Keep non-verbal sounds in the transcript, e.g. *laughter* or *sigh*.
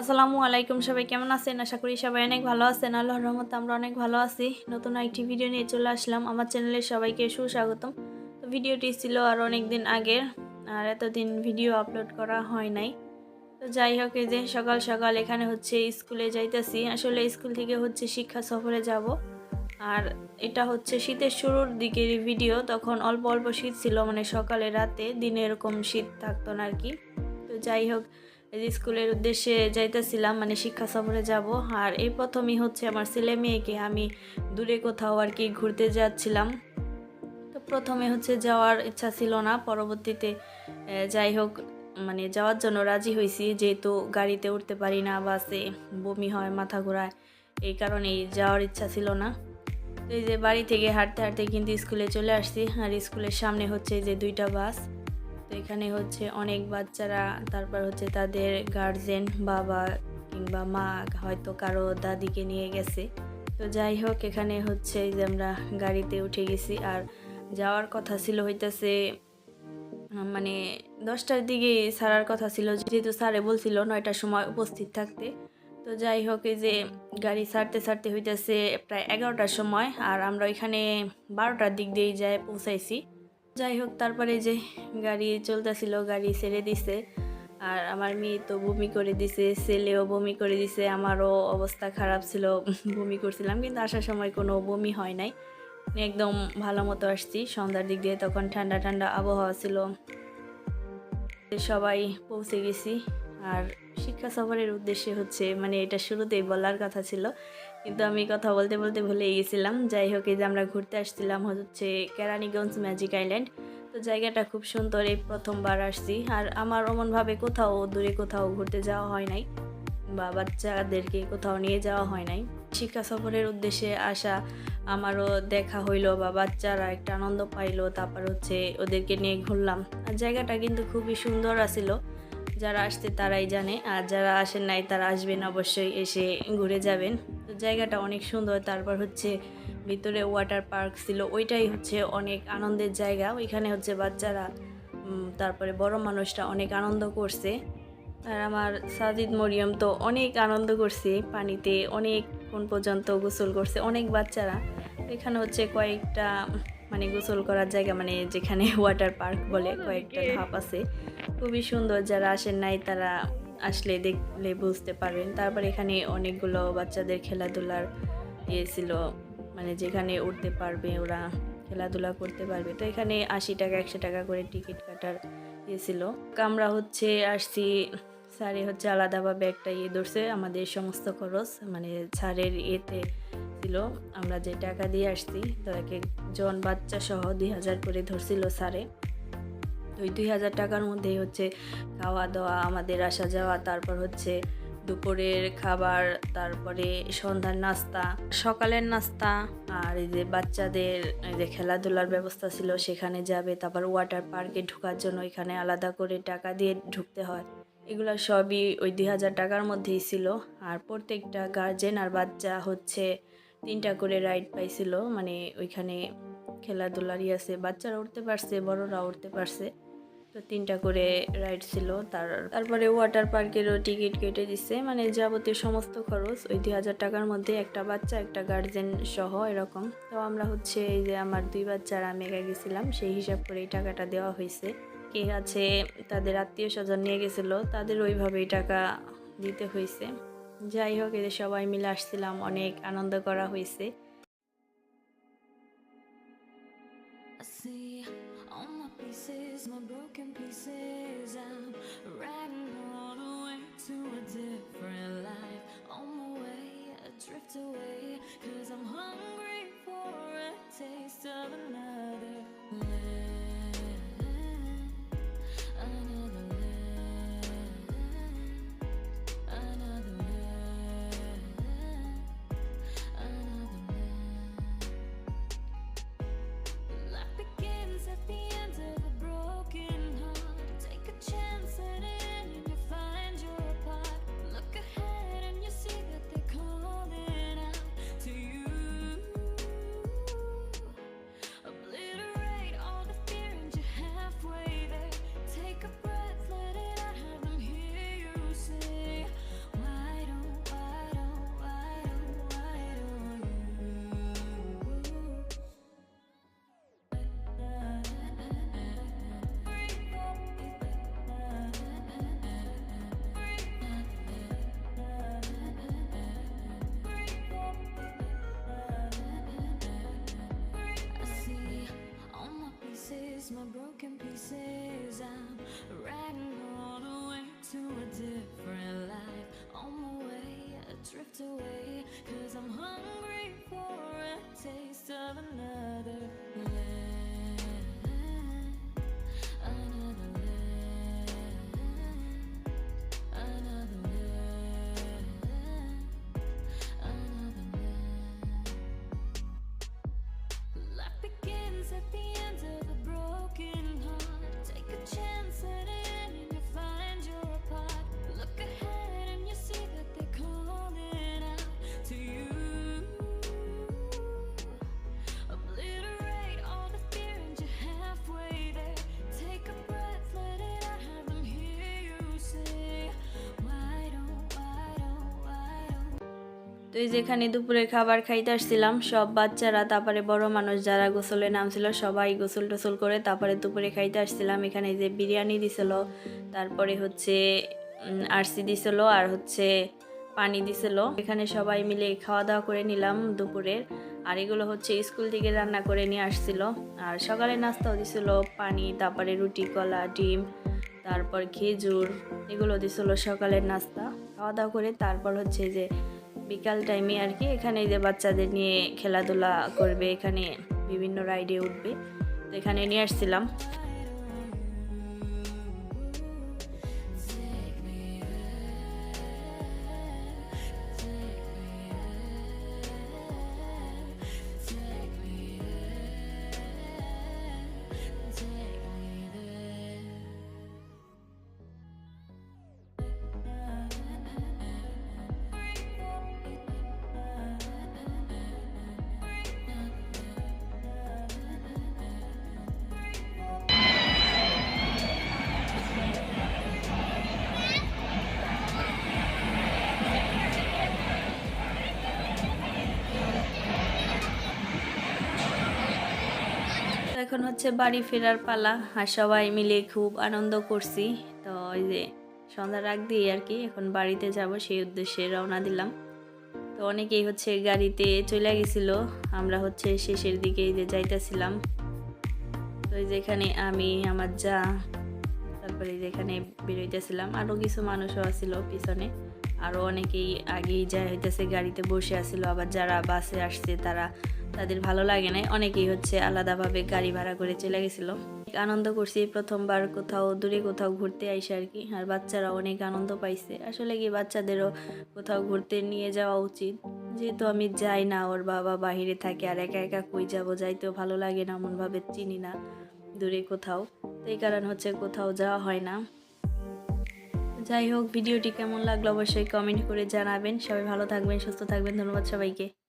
আসসালামু আলাইকুম সবাই, কেমন আছেন? আশা করি সবাই অনেক ভালো আছেন। আল্লাহর রহমতে আমরা অনেক ভালো আছি। নতুন একটি ভিডিও নিয়ে চলে আসলাম। আমার চ্যানেলে সবাইকে সুস্বাগতম। তো ভিডিওটি ছিল আর অনেক দিন আগের, আর এতদিন ভিডিও আপলোড করা হয় নাই। তো যাই হোক, এই যে সকাল সকাল এখানে হচ্ছে স্কুলে যাইতেছি। আসলে স্কুল থেকে হচ্ছে শিক্ষা সফরে যাব। আর এটা হচ্ছে শীতের শুরুর দিকের ভিডিও তখন অল্প অল্প শীত ছিল মানে সকালে রাতে দিনে এরকম শীত থাকতো না আর কি। তো যাই হোক এই স্কুলের উদ্দেশ্যে যাইতেছিলাম মানে শিক্ষা সফরে যাব। আর এই প্রথমই হচ্ছে আমার ছেলে মেয়েকে আমি দূরে কোথাও আর কি ঘুরতে যাচ্ছিলাম। তো প্রথমে হচ্ছে যাওয়ার ইচ্ছা ছিল না, পরবর্তীতে যাই হোক মানে যাওয়ার জন্য রাজি হয়েছি যেহেতু গাড়িতে উঠতে পারি না, বাসে বমি হয়, মাথা ঘোরায়, এই কারণেই যাওয়ার ইচ্ছা ছিল না। তো এই যে বাড়ি থেকে হাঁটতে হাঁটতে কিন্তু স্কুলে চলে আসছি। আর স্কুলের সামনে হচ্ছে যে দুইটা বাস। তো এখানে হচ্ছে অনেক বাচ্চারা, তারপর হচ্ছে তাদের গার্জেন বাবা কিংবা মা হয়তো কারও দাদিকে নিয়ে গেছে। তো যাই হোক, এখানে হচ্ছে যে আমরা গাড়িতে উঠে গেছি। আর যাওয়ার কথা ছিল হইতেছে মানে দশটার দিকে ছাড়ার কথা ছিল, যেহেতু স্যারে বলছিল নয়টার সময় উপস্থিত থাকতে। তো যাই হোক, এই যে গাড়ি ছাড়তে ছাড়তে হইতেছে প্রায় এগারোটার সময়। আর আমরা ওইখানে বারোটার দিক দিয়েই যাই পৌঁছাইছি। যাই হোক, তারপরে যে গাড়ি চলতেছিল, গাড়ি ছেড়ে দিছে। আর আমার মেয়ে তো বমি করে দিছে, ছেলেও বমি করে দিছে, আমারও অবস্থা খারাপ ছিল, বমি করছিলাম, কিন্তু আসার সময় কোনো বমি হয় নাই। একদম ভালো মতো আসছি, সন্ধ্যার দিক দিয়ে তখন ঠান্ডা ঠান্ডা আবহাওয়া ছিল। সবাই পৌঁছে গেছি, আর শিক্ষা সফরের উদ্দেশ্যে হচ্ছে মানে এটা শুরুতেই বলার কথা ছিল কিন্তু আমি কথা বলতে বলতে ভুলে গেছিলাম। যাই হোক, এই যে আমরা ঘুরতে আসছিলাম হচ্ছে কেরানীগঞ্জ ম্যাজিক আইল্যান্ড। তো জায়গাটা খুব সুন্দর, এই প্রথমবার আসছি। আর আমার অমনভাবে কোথাও দূরে কোথাও ঘুরতে যাওয়া হয় নাই বা বাচ্চাদেরকে কোথাও নিয়ে যাওয়া হয় নাই। শিক্ষা সফরের উদ্দেশ্যে আসা, আমারও দেখা হইল বা বাচ্চারা একটা আনন্দ পাইলো, তারপর হচ্ছে ওদেরকে নিয়ে ঘুরলাম। আর জায়গাটা কিন্তু খুবই সুন্দর আছিল। যারা আসতে তারাই জানে, আর যারা আসেন নাই তারা আসবেন অবশ্যই, এসে ঘুরে যাবেন। তো জায়গাটা অনেক সুন্দর, তারপর হচ্ছে ভিতরে ওয়াটার পার্ক ছিল, ওইটাই হচ্ছে অনেক আনন্দের জায়গা। ওইখানে হচ্ছে বাচ্চারা তারপরে বড় মানুষরা অনেক আনন্দ করছে। আর আমার সাজিদ মরিয়ম তো অনেক আনন্দ করছে, পানিতে অনেকক্ষণ পর্যন্ত গোসল করছে, অনেক বাচ্চারা। এখানে হচ্ছে কয়েকটা মানে গোসল করার জায়গা মানে যেখানে *laughs* ওয়াটার পার্ক বলে কয়েকটা ধাপ আছে। খুবই সুন্দর যারা আসেন নাই তারা আসলে দেখলে বুঝতে পারবেন। তারপর এখানে অনেকগুলো বাচ্চাদের খেলাধুলার ইয়ে ছিল মানে যেখানে উঠতে পারবে ওরা খেলাধুলা করতে পারবে। তো এখানে আশি টাকা একশো টাকা করে টিকিট কাটার ইয়ে ছিল। আমরা হচ্ছে আসছি স্যারে হচ্ছে আলাদাভাবে একটা ইয়ে ধরছে আমাদের সমস্ত খরচ মানে স্যারের ইয়েতে ছিল। আমরা যে টাকা দিয়ে আসছি তো এক একজন বাচ্চা সহ দুই হাজার করে ধরছিল স্যারে। ওই দুই হাজার টাকার মধ্যেই হচ্ছে খাওয়া দাওয়া আমাদের আসা যাওয়া, তারপর হচ্ছে দুপুরের খাবার, তারপরে সন্ধ্যার নাস্তা, সকালের নাস্তা, আর এই যে বাচ্চাদের এই যে খেলাধুলার ব্যবস্থা ছিল, সেখানে যাবে, তারপর ওয়াটার পার্কে ঢোকার জন্য এখানে আলাদা করে টাকা দিয়ে ঢুকতে হয়। এগুলো সবই ওই দুই হাজার টাকার মধ্যেই ছিল। আর প্রত্যেকটা গার্জেন আর বাচ্চা হচ্ছে তিনটা করে রাইড পাইছিল মানে ওইখানে খেলাধুলারই আছে, বাচ্চারা উঠতে পারছে, বড়রা উঠতে পারছে। তো তিনটা করে রাইড ছিল তার, তারপরে ওয়াটার পার্কেরও টিকিট কেটে দিছে মানে যাবতীয় সমস্ত খরচ, ওই দুই হাজার টাকার মধ্যে একটা বাচ্চা, একটা গার্জেন সহ এরকম। তো আমরা হচ্ছে এই যে আমার দুই বাচ্চারা আমি একা গেছিলাম, সেই হিসাব করে এই টাকাটা দেওয়া হয়েছে কে আছে তাদের আত্মীয় স্বজন নিয়ে গেছিল, তাদের ওইভাবেই টাকা দিতে হয়েছে যাই হোক এদের সবাই মিলে আসছিলাম অনেক আনন্দ করা হয়েছে a drift away. Cause I'm hungry for a taste of another my broken pieces. I'm riding all the way to a different life. On my way, I drift away. Cause I'm hungry for a taste of another তো এই যেখানে দুপুরে খাবার খাইতে আসছিলাম, সব বাচ্চারা, তারপরে বড় মানুষ যারা গোসলে নামছিল, সবাই গোসল টোসল করে তারপরে দুপুরে খাইতে আসছিলাম। এখানে যে বিরিয়ানি দিছিল, তারপরে হচ্ছে আরসি দিছিল আর হচ্ছে পানি দিছিল। এখানে সবাই মিলে খাওয়া দাওয়া করে নিলাম দুপুরের। আর এগুলো হচ্ছে স্কুল থেকে রান্না করে নিয়ে আসছিল। আর সকালে নাস্তাও দিছিল, পানি, তারপরে রুটি, কলা, ডিম, তারপর খেজুর, এগুলো দিছিল সকালের নাস্তা। খাওয়া দাওয়া করে তারপর হচ্ছে যে বিকাল টাইমে আর কি এখানে যে বাচ্চাদের নিয়ে খেলাধুলা করবে, এখানে বিভিন্ন রাইডে উঠবে। তো এখানে নিয়ে আসছিলাম। এখন হচ্ছে বাড়ি ফেরার পালা, আর সবাই মিলে খুব আনন্দ করছি। তো ওই যে সন্ধ্যার আগ দিয়ে আর কি এখন বাড়িতে যাব, সেই উদ্দেশ্যে রওনা দিলাম। তো অনেকেই হচ্ছে গাড়িতে চলে গেছিল, আমরা হচ্ছে শেষের দিকে যে যাইতেছিলাম। তো এই যেখানে আমি, আমার যা, তারপরে যেখানে বেরোইতেছিলাম আরও কিছু মানুষও আসছিল পিছনে। আরও অনেকেই আগেই যায় হইতেছে গাড়িতে বসে আসছিল আবার যারা বাসে আসছে তারা তাদের ভালো লাগে না অনেকেই হচ্ছে আলাদাভাবে গাড়ি ভাড়া করে চলে গেছিল। আনন্দ করছি প্রথমবার কোথাও দূরে কোথাও ঘুরতে আইসে আর কি। আর বাচ্চারা অনেক আনন্দ পাইছে। আসলে কি বাচ্চাদেরও কোথাও ঘুরতে নিয়ে যাওয়া উচিত। যেহেতু আমি যাই না, ওর বাবা বাহিরে থাকে আর একা একা কই যাব যাইতেও ভালো লাগে না, এমনভাবে চিনি না দূরে কোথাও। এই কারণ হচ্ছে কোথাও যাওয়া হয় না। যাই হোক, ভিডিওটি কেমন লাগল অবশ্যই কমেন্ট করে জানাবেন। সবাই ভালো থাকবেন, সুস্থ থাকবেন। ধন্যবাদ সবাইকে।